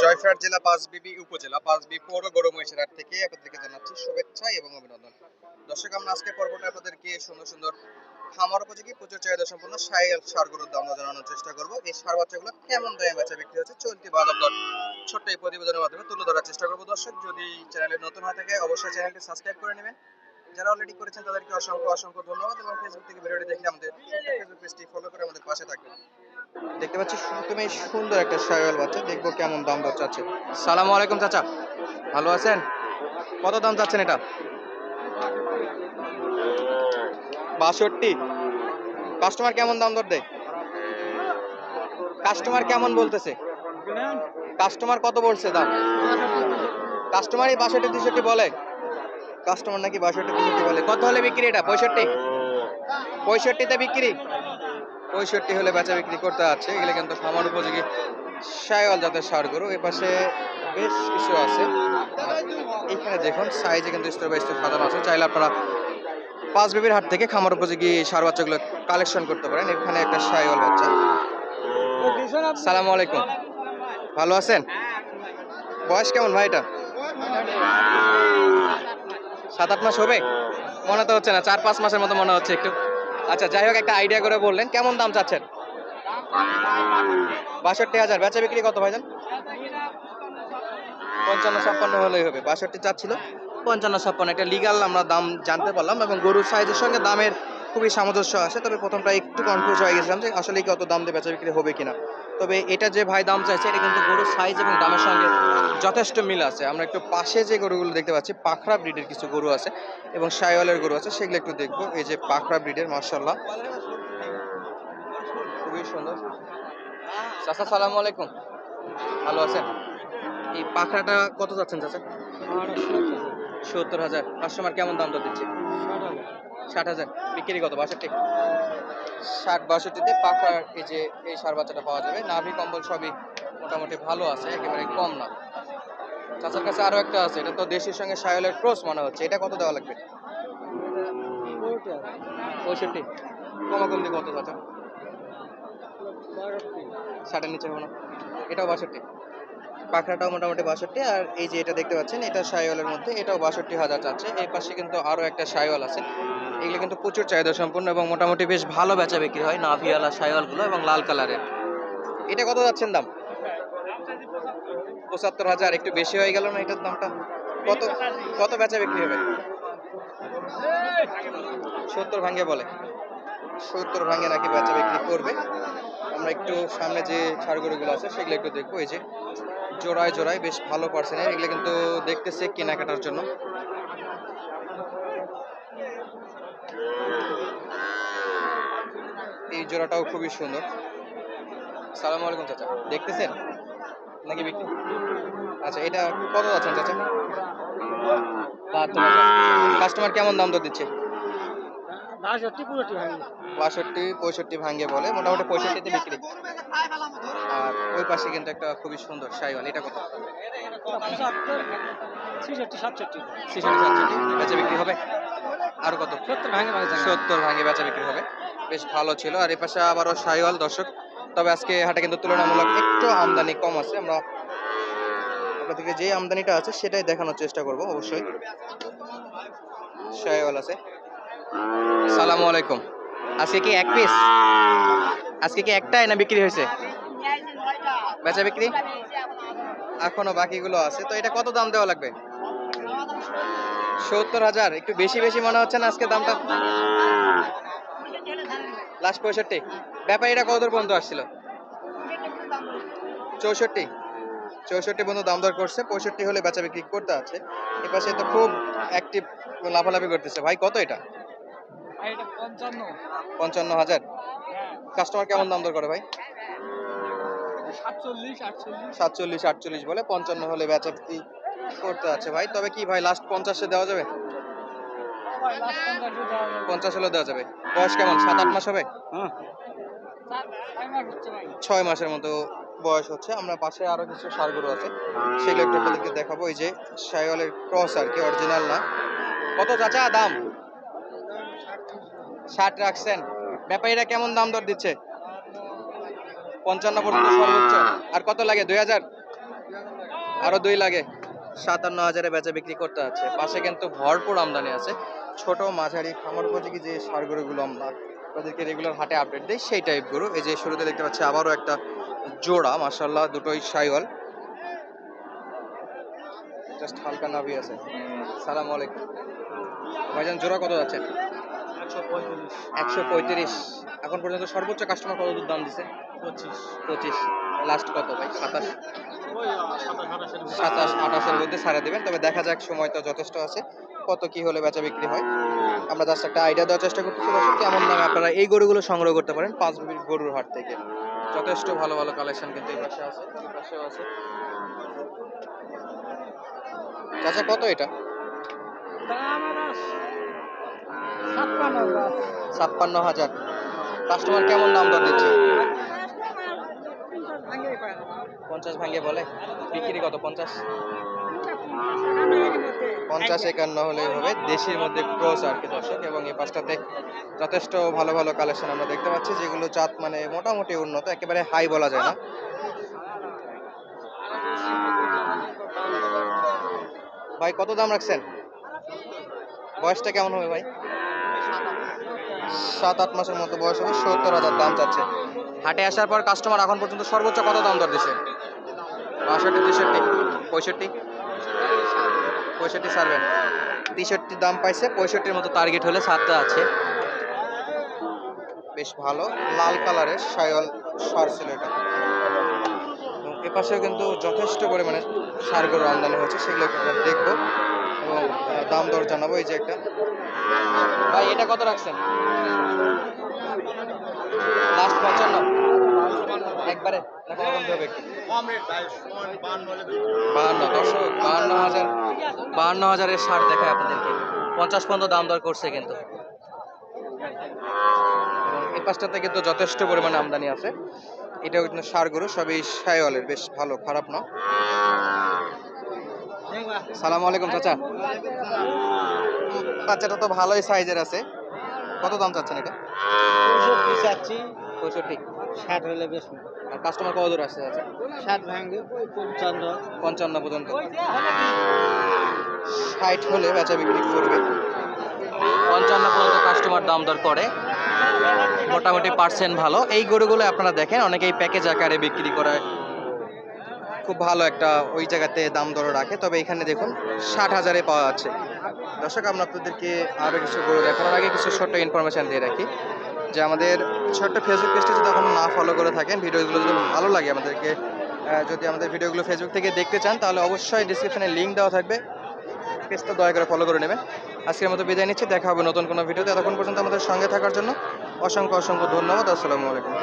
জয়ফ্রাট জেলা পাঁচবিবি উপজেলা পাঁচবি পৌর গরু মহিষেরহাট থেকে আপনাদেরকে জানাচ্ছি শুভেচ্ছা এবং অভিনন্দন। দর্শক, আমরা আজকে পর্বটা আপনাদেরকে সুন্দর সুন্দর খামার উপযোগী, প্রচুর চাহিদা সম্পন্ন সাইল সার দাম জানানোর চেষ্টা করব। এই সার বাচ্চাগুলো কেমন দামে বেচা বিক্রি হচ্ছে চলতি বাজার দর ছোট্ট এই প্রতিবেদনের মাধ্যমে তুলে ধরার চেষ্টা করব। দর্শক, যদি চ্যানেলে নতুন হয়ে থাকে, অবশ্যই চ্যানেলটি সাবস্ক্রাইব করে নেবেন। যারা অলরেডি করেছেন, তাদেরকে অসংখ্য অসংখ্য ধন্যবাদ এবং ফেসবুক থেকে ভিডিওটি দেখলে আমাদের ফেসবুক পেজটি ফলো করে আমাদের পাশে থাকবেন। দেখতে পাচ্ছি তুমি সুন্দর একটা সাইওয়াল বাচ্চা। দেখব কেমন দাম দর চাচ্ছে সালামু আলাইকুম, চাচা। ভালো আছেন? কত দাম চাচ্ছেন এটা? বাষট্টি। কাস্টমার কেমন দাম দর দেয়? কাস্টমার কেমন বলতেছে? কাস্টমার কত বলছে দাম? কাস্টমারই বাষট্টি, তেষট্টি বলে। কাস্টমার নাকি বাষট্টি, তেষট্টি বলে। কত হলে বিক্রি এটা? পঁয়ষট্টি? পঁয়ষট্টিতে বিক্রি? পঁয়ষট্টি হলে বেচা বিক্রি করতে আছে। এগুলো কিন্তু খামার উপযোগী সাইওয়াল জাতের সার গরু। এ পাশে বেশ কিছু আছে। এখানে দেখুন সাইজে কিন্তু স্তর বাই স্তর সাজানো আছে। চাইলে আপনারা পাঁচ বেবির হাট থেকে খামার উপযোগী সার বাচ্চাগুলো কালেকশন করতে পারেন। এখানে একটা সাইওয়াল বাচ্চা। সালাম আলাইকুম। ভালো আছেন? বয়স কেমন ভাই এটা? সাত আট মাস হবে? মনে তো হচ্ছে না, চার পাঁচ মাসের মতো মনে হচ্ছে একটু। আচ্ছা যাই হোক, একটা আইডিয়া করে বললেন। কেমন দাম চাচ্ছেন? বাষট্টি হাজার। বেচা বিক্রি কত, ভাইজান? পঞ্চান্ন ছাপ্পান্ন হলেই হবে। বাষট্টি চাচ্ছিল। পঞ্চান্ন ছাপ্পান্ন একটা লিগাল আমরা দাম জানতে পারলাম এবং গরুর সাইজের সঙ্গে দামের খুবই সামঞ্জস্য আছে তবে প্রথমটা একটু কনফিউজ হয়ে গেছিলাম যে আসলে কত দাম দিয়ে বেচা বিক্রি হবে কিনা। তবে এটা যে ভাই দাম চাইছে এটা কিন্তু গরুর সাইজ এবং দামের সঙ্গে যথেষ্ট মিল আছে। আমরা একটু পাশে যে গরুগুলো দেখতে পাচ্ছি পাখরা ব্রিডের কিছু গরু আছে এবং সাইওয়ালের গরু আছে সেগুলো একটু দেখব। এই যে পাখরা ব্রিডের মার্শাল্লাহ খুবই সুন্দর। চাচা সালাম আলাইকুম। ভালো আছেন? এই পাখরাটা কত যাচ্ছেন চাচা? সত্তর হাজার। কাস্টমার কেমন দাম দর দিচ্ছে ষাট হাজার বিক্রি কত? বাষট্টি। ষাট, বাষট্টিতে পাখার এই যে, এই সার বাচ্চাটা পাওয়া যাবে। নাভি, কম্বল সবই মোটামুটি ভালো আছে, একেবারে কম না। চাচার কাছে আরও একটা আছে, এটা তো দেশের সঙ্গে সায়লের ক্রস মনে হচ্ছে। এটা কত দেওয়া লাগবে? পঁয়ষট্টি। কমা কমদি কত চাচা? ষাটের নিচে হলো না। এটাও বাষট্টি। পাখরাটাও মোটামুটি বাষট্টি, আর এই যে এটা দেখতে পাচ্ছেন, এটা সাইওয়ালের মধ্যে, এটাও বাষট্টি হাজার চাচ্ছে। এই পাশে কিন্তু আরও একটা সাইওয়াল আছে। এগুলো কিন্তু প্রচুর চাহিদা সম্পূর্ণ এবং মোটামুটি বেশ ভালো বেচা বিক্রি হয় নাভিয়ালা সাইওয়ালগুলো এবং লাল কালারের। এটা কত যাচ্ছেন দাম? পঁচাত্তর হাজার, একটু বেশি হয়ে গেল না এটার দামটা? কত কত বেচা বিক্রি হবে? সত্তর ভাঙ্গে বলে। সত্তর ভাঙ্গে নাকি বেচা বিক্রি করবে। আমরা একটু সামনে যে ছাড়গড়িগুলো আছে, সেগুলো একটু দেখব। এই যে জোড়ায় জোড়ায় বেশ ভালো পার্সেন্টের এগুলো কিন্তু দেখতেছে কেনাকাটার জন্য। এই জোড়াটাও খুবই সুন্দর। সালাম আলাইকুম, চাচা। দেখতেছেন? নাকি বিক্রি? আচ্ছা এটা কত আছেন চাচা? কাস্টমার কেমন দাম দর দিচ্ছে? বাষট্টি ভাঙি। পঁয়ষট্টি ভাঙ্গে বলে মোটামুটি পঁয়ষট্টিতে বিক্রি। আর ওই পাশে কিন্তু একটা খুবই সুন্দর সাইওয়াল এটা কত? ছেষট্টি সাতষট্টি। ছেষট্টি সাতষট্টি। বেচা বিক্রি হবে? আর কত? সত্তর ভাঙে ভাঙে সত্তর ভাঙে বেচা বিক্রি হবে। বেশ ভালো ছিল। আর এই পাশে আবারও সাইওয়াল দর্শক। তবে আজকে হাটে কিন্তু তুলনামূলক একটু আমদানি কম আছে। আমরা আপনাদেরকে যে আমদানিটা আছে সেটাই দেখানোর চেষ্টা করব অবশ্যই। সাইওয়াল আছে। সালামু আলাইকুম। আজকে কি এক পিস আজকে কি একটাই না বিক্রি হয়েছে? বেচা বিক্রি? এখনও বাকিগুলো আছে। তো এটা কত দাম দেওয়া লাগবে? সত্তর হাজার। একটু বেশি বেশি মনে হচ্ছে না আজকে দামটা? লাস্ট পঁয়ষট্টি। ব্যাপারীরা কত দূর পর্যন্ত আসছিল? চৌষট্টি। চৌষট্টি পর্যন্ত দাম দর করছে। পঁয়ষট্টি হলে বেচা বিক্রি করতে আছে। এপাশে তো খুব অ্যাক্টিভ লাফালাফি করতেছে। ভাই, কত এটা? পঞ্চান্ন। হাজার। কাস্টমার কেমন দাম দর করে ভাই? সাতচল্লিশ আটচল্লিশ। বলে পঞ্চান্ন হলে বেচা করতে আছে ভাই। তবে কি ভাই লাস্ট পঞ্চাশে দেওয়া যাবে? পঞ্চাশ হলে দেওয়া যাবে। বয়স কেমন? সাত আট মাস হবে? ছয় মাসের মতো বয়স হচ্ছে। আমরা পাশে আরও কিছু সারগুলো আছে। সেগুলো একটু আপনাদেরকে দেখাবো। এই যে সাইওয়ালের ক্রস আর কি অরিজিনাল না। কত চাচা? দাম? ষাট রাখছেন। ব্যাপারীরা কেমন দাম দর দিচ্ছে? পঞ্চান্ন পর্যন্ত আর কত লাগে? দুই হাজার? আরও দুই লাগে। সাতান্ন হাজারে বেচা বিক্রি করতে আছে। পাশে কিন্তু ভরপুর আমদানি আছে। ছোট, মাঝারি, খামার উপযোগী যে সার গরুগুলো আমরা তাদেরকে রেগুলার হাটে আপডেট দিই, সেই টাইপ গরু। এই যে শুরুতে দেখতে পাচ্ছি আবারও একটা জোড়া মাসাল্লাহ দুটোই সাইওয়াল। জাস্ট হালকা নাভি আছে। সালাম আলাইকুম। ভাইজান, জোড়া কত যাচ্ছে? একশো পঁয়ত্রিশ। এখন পর্যন্ত সর্বোচ্চ কাস্টমার কত দূর দাম দিছে? পঁচিশ। পঁচিশ। লাস্ট কত ভাই? সাতাশ? ওই সাতাশ আঠাশের মধ্যে। ছাড়া দেবেন। তবে দেখা যাক সময় তো যথেষ্ট আছে। কত কি হলে বেচা বিক্রি হয়? আমরা জাস্ট একটা আইডিয়া দেওয়ার চেষ্টা করতেছি। দর্শক কেমন দামে আপনারা এই গরুগুলো সংগ্রহ করতে পারেন? পাঁচ বিবির গরুর হাট থেকে। যথেষ্ট ভালো ভালো কালেকশন কিন্তু এই পাশে আছে। এই পাশেও আছে। চাচা কত এটা? ছাপ্পান্ন হাজার। কাস্টমার কেমন দাম দিচ্ছে? পঞ্চাশ ভাঙ্গে বলে। বিক্রি কত, পঞ্চাশ? পঞ্চাশ একান্ন হলে হবে। দেশের মধ্যে ক্রস আর কি দর্শক। এবং এই পাশটাতে যথেষ্ট ভালো ভালো কালেকশন আমরা দেখতে পাচ্ছি, যেগুলো চাঁদ মানে মোটামুটি উন্নত। একেবারে হাই বলা যায় না। ভাই, কত দাম রাখছেন? বয়সটা কেমন হবে ভাই? সাত আট মাসের মতো বয়স হবে, সত্তর হাজার দাম চাচ্ছে। হাটে আসার পর কাস্টমার এখন পর্যন্ত সর্বোচ্চ কত দাম দর দিছে? বাষট্টি, তেষট্টি, পঁয়ষট্টি? পঁয়ষট্টি ছাড়বেন তেষট্টি দাম পাইছে, পঁয়ষট্টির মতো টার্গেট হলে সাতটা আছে। বেশ ভালো, লাল কালারের সায়ল সার ছিল এটা। এবং এ পাশেও কিন্তু যথেষ্ট পরিমাণে সারগুলো আমদানি হয়েছে, সেগুলো দেখব। এবং দাম দর জানাব এই যে একটা। ভাই এটা কত রাখছেন? লাস্ট পঞ্চান্ন। একবারে? বাহান্ন দর্শক বাহান্ন হাজার বাহান্ন হাজারের ষাট দেখায় আপনাদেরকে। পঞ্চাশ পর্যন্ত দাম দর করছে কিন্তু। এই পাঁচটাতে কিন্তু যথেষ্ট পরিমাণে আমদানি আছে। এটাও কিন্তু সার গরু সবই সাইওয়ালের বেশ ভালো খারাপ না সালাম আলাইকুম চাচা। বাচ্চাটা তো ভালোই সাইজের আছে। কত দাম চাচ্ছেন এটা? পঁয়ষট্টি চাচ্ছি। পঁয়ষট্টি। ষাট হলে বেশ আর কাস্টমার কত দূর আসছে চাচা? ষাট ভাঙবে পঞ্চান্ন। পঞ্চান্ন পর্যন্ত। ষাট হলে বেচা বিক্রি করবে। পঞ্চান্ন পর্যন্ত কাস্টমার দাম দর করে। মোটামুটি পার্সেন্ট ভালো। এই গরুগুলো আপনারা দেখেন অনেকেই প্যাকেজ আকারে বিক্রি করায়। খুব ভালো একটা ওই জায়গাতে দাম দর রাখে। তবে এখানে দেখুন, ষাট হাজারে পাওয়া যাচ্ছে। দর্শক, আমরা আপনাদেরকে আরও কিছু গরু দেখানোর আগে কিছু ছোট্ট ইনফরমেশান দিয়ে রাখি যে আমাদের ছোট্ট ফেসবুক পেজটা যদি এখন না ফলো করে থাকেন, ভিডিওগুলো যদি ভালো লাগে আমাদেরকে যদি আমাদের ভিডিওগুলো ফেসবুক থেকে দেখতে চান, তাহলে অবশ্যই ডিসক্রিপশনে লিঙ্ক দেওয়া থাকবে। পেজটা দয়া করে ফলো করে নেবেন। আজকের মতো বিদায় নিচ্ছি, দেখা হবে নতুন কোনো ভিডিওতে। এতক্ষণ পর্যন্ত আমাদের সঙ্গে থাকার জন্য অসংখ্য অসংখ্য ধন্যবাদ। আসসালামু আলাইকুম।